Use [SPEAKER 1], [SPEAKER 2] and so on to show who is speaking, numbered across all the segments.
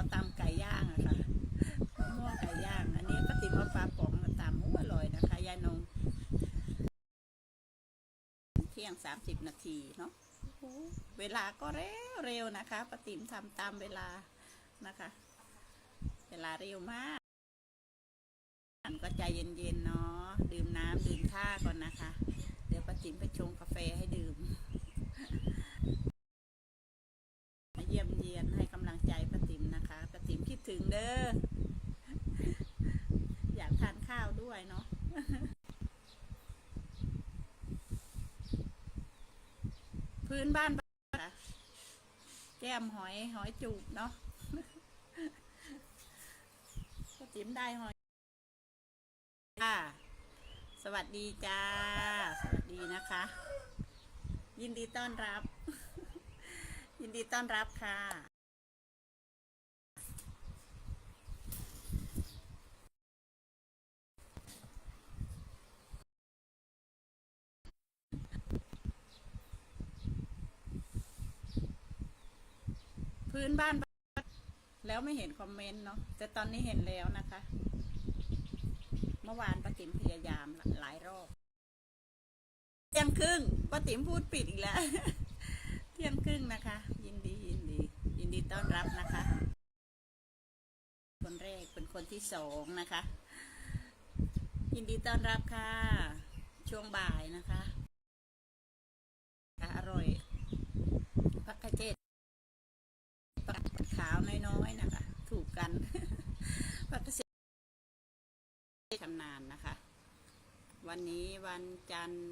[SPEAKER 1] เราตำไก่ย่างอะค่ะมะม่วงไก่ย่าง อันนี้ป้าติ๋มเอาปลาป๋องมาตำอู้อร่อยนะคะยายนงเที่ยงสามสิบนาทีเนาะเวลาก็เร็วเร็วนะคะปาติ๋มทำตามเวลานะคะ เวลาเร็วมากอันก็ใจเย็นๆเนาะดื่มน้ำดื่มท่าก่อนนะคะ เดี๋ยวปาติ๋มไปชงกาแฟให้ดื่ม มาเยี่ยมเยียนให้กำลังใจป้าติ๋มนะคะป้าติ๋มคิ ด้อ อยากทานข้าวด้วยเนาะพื้นบ้านแก้มหอยหอยจูบเนาะป้าติ๋มได้หอยจ้าสวัสดีจ้า สวัสดีนะคะ ยินดีต้อนรับ ยินดีต้อนรับค่ะ พื้นบ้าน แล้วไม่เห็นคอมเมนต์เนาะแต่ตอนนี้เห็นแล้วนะคะ เมื่อวานป้าติ๋มพยายามหลายรอบเที่ยงครึ่งป้าติ๋มพูดปิดอีกแล้วเที่ยงครึ่งนะคะ ยินดียินดี ยินดีต้อนรับนะคะ คนแรกเป็นคนที่สองนะคะ ยินดีต้อนรับค่ะ ช่วงบ่ายนะคะอร่อยพักกระเจดปักขาวน้อยๆนะคะ ถู กันพักกระเจดชำนาญนะคะ วันนี้วันจันทร์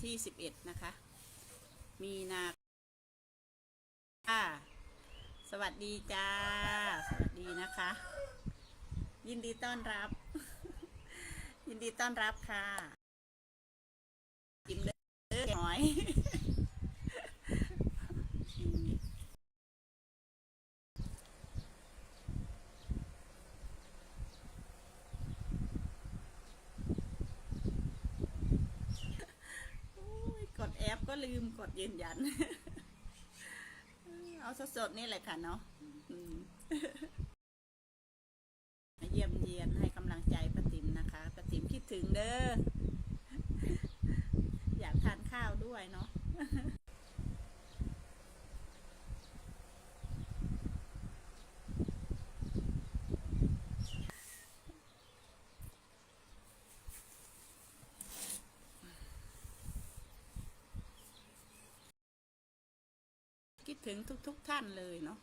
[SPEAKER 1] ที่สิบเอ็ดนะคะ มีนาค่ะสวัสดีจ้า สวัสดีนะคะ ยินดีต้อนรับ ยินดีต้อนรับค่ะกินเลยหน่อย โอ้ยกดแอปก็ ลืมกดยืนยัน เอาสดๆนี่แหละค่ะเนาะมมาเยี่ยมเยียนให้กำลังใจป้าติ๋มนะคะป้าติ๋มคิดถึงเด้อ อยากทานข้าวด้วยเนาะ คิดถึงทุกๆทท่านเลยเนาะ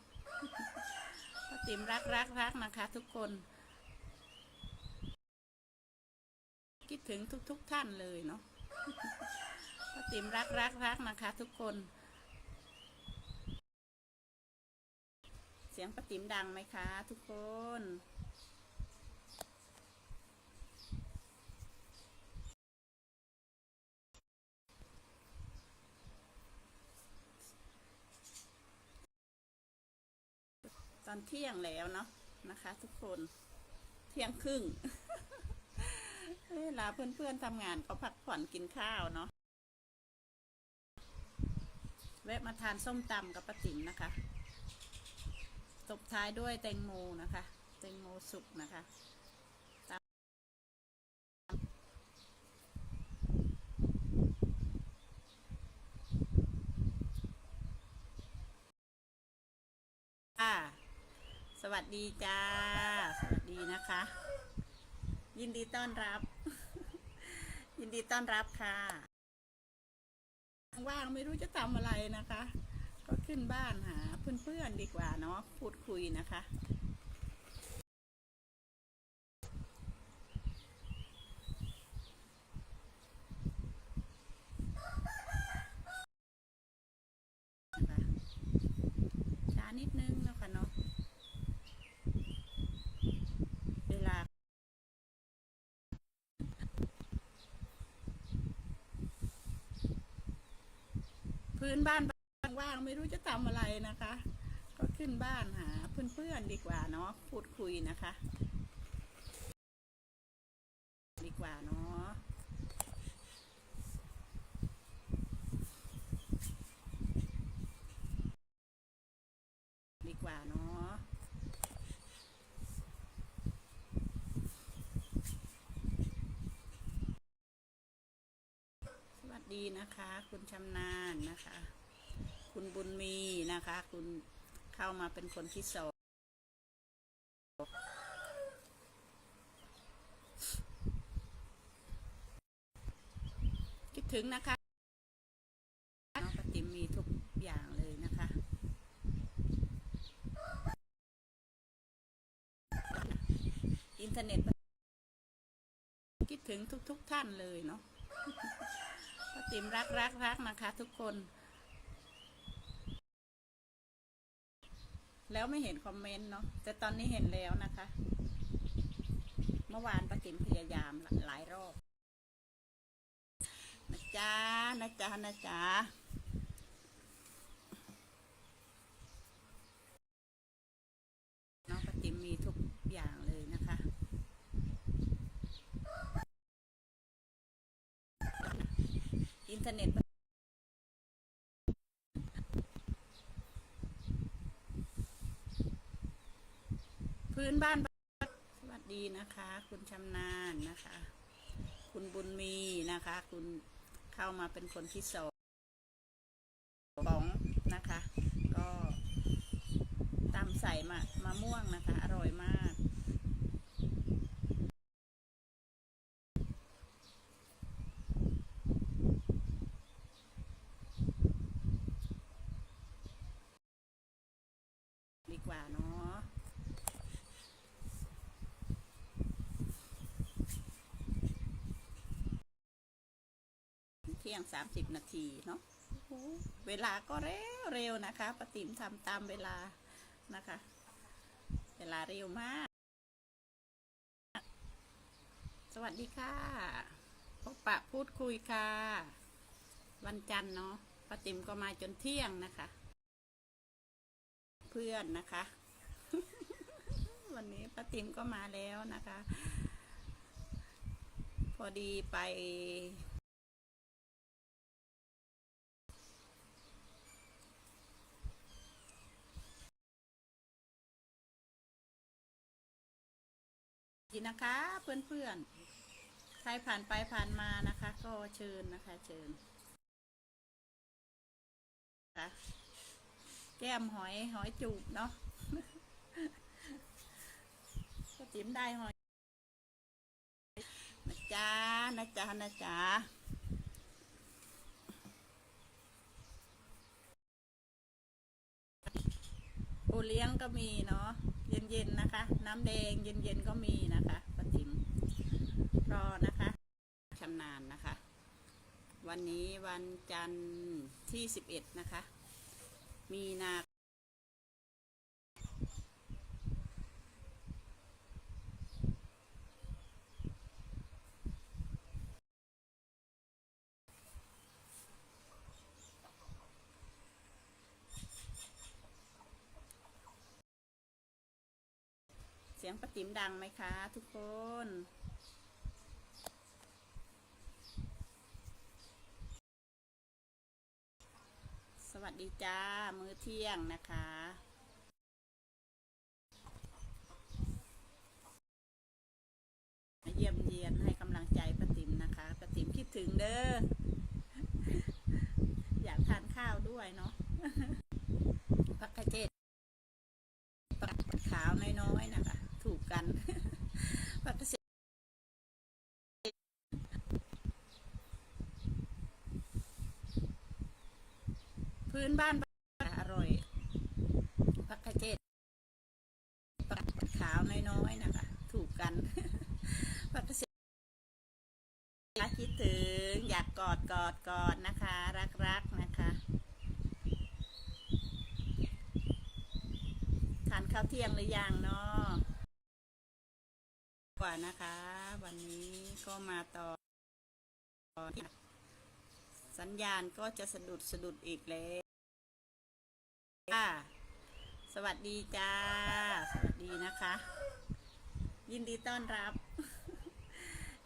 [SPEAKER 1] ป้าติ๋มรักรักรักนะคะ ทุกคน คิดถึงทุกๆทท่านเลยเนาะป้าติ๋มรักรักรักนะคะ ทุกคน เสียงป้าติ๋มดังไหมคะ ทุกคน ตอนเที่ยงแล้วเนาะนะคะ ทุกคนเที่ยงครึ่งเวลาเพื่อนๆทำงานก็พักผ่อนกินข้าวเนาะแวะมาทานส้มตำกับป้าติ๋มนะคะ ตบท้ายด้วยแตงโมนะคะ แตงโมสุกนะคะตำค่ะ ส วัสดีจ้า สวัสดีนะคะ ยินดีต้อนรับ ยินดีต้อนรับค่ะ ว่างไม่รู้จะทำอะไรนะคะ ก็ขึ้นบ้านหาเพื่อนๆดีกว่าเนาะพูดคุยนะคะ ช้านิดนึงเนาะค่ะเนาะ เวลา พื้นบ้านว่างๆไม่รู้จะทำอะไรนะคะ ก็ขึ้นบ้านหาเพื่อนๆดีกว่าเนาะพูดคุยนะคะ ดีกว่าเนาะดีกว่าเนาะ วั สดีนะคะ คุณชำนาญนะคะ คุณบุญมีนะคะ คุณเข้ามาเป็นคนที่สองคิดถึงนะคะน้องปฏิมมีทุกอย่างเลยนะคะ อินเทอร์เน็ต คิดถึงทุก ๆทท่านเลยเนาะ ป้าติ๋มรักรักรักนะคะทุกคน แล้วไม่เห็นคอมเมนต์เนาะแต่ตอนนี้เห็นแล้วนะคะ เมื่อวานป้าติ๋มพยายามหลายรอบนะจ๊ะนะจ๊ะนะจ๊ะน้องป้าติ๋มมีทุกอย่างเลยนะคะ อินเทอร์เน็ตพื้นบ้านสวัสดีนะคะ คุณชำนาญนะคะ คุณบุญมีนะคะ คุณเข้ามาเป็นคนที่สองสองนะคะ ก็ตามใส่มามะม่วงนะคะ อร่อยมาก ดี กว่าเนาะเที่ยงสามสิบนาทีเนาะเวลาก็เร็วเร็วนะคะปฏิมทำตามเวลานะคะ เวลาเร็วมาก สวัสดีค่ะ พบปะพูดคุยค่ะ วันจันทร์เนาะปฏิมก็มาจนเที่ยงนะคะ เพื่อนนะคะ วันนี้ป้าติ๋มก็มาแล้วนะคะ พอดีไป ดีนะคะ เพื่อนๆ ใครผ่านไปผ่านมานะคะ ก็เชิญนะคะ เชิญนะคะ แก้มหอยหอยจูบเนาะก็ติ๋มได้หอยนะจ๊ะนะจ๊ะนะจ๊ะโอเลี้ยงก็มีเนาะเย็นๆนะคะ น้ำแดงเย็นๆก็มีนะคะป้าติ๋มรอนะคะชำนาญนะคะ วันนี้วันจันทร์ที่สิบเอ็ดนะคะ มีนาเสียงประติ๋มดังไหมคะ ทุกคน วัสดีจ้า มื้อเที่ยงนะคะมาเยี่ยมเยียนให้กำลังใจป้าติ๋มนะคะป้าติ๋มคิดถึงเด้อ อยากทานข้าวด้วยเนาะพักกระเจ็ดปักขาวน้อยๆนะคะ ถูกกันพักกระเจ พื้นบ้านอร่อยพักกระเจ็ดปักขาวน้อยๆนะคะ ถูกกันพักกระเจ็ดคิดถึง อยากกอดกอดกอดนะคะรักรักๆนะคะทานข้าวเที่ยงหรือยังเนาะกว่านะคะ วันนี้ก็มาต่อ สัญญาณก็จะสะดุดสะดุดอีกแล้ว ค่ะสวัสดีจ้า สวัสดีนะคะ ยินดีต้อนรับ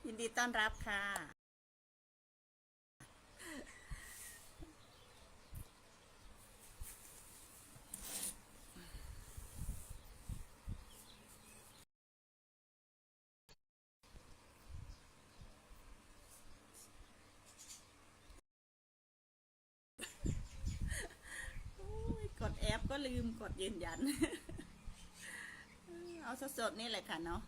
[SPEAKER 1] ยินดีต้อนรับค่ะ กดแอป ก็ลืมกดยืนยัน เอาสดๆนี่แหละค่ะเนาะ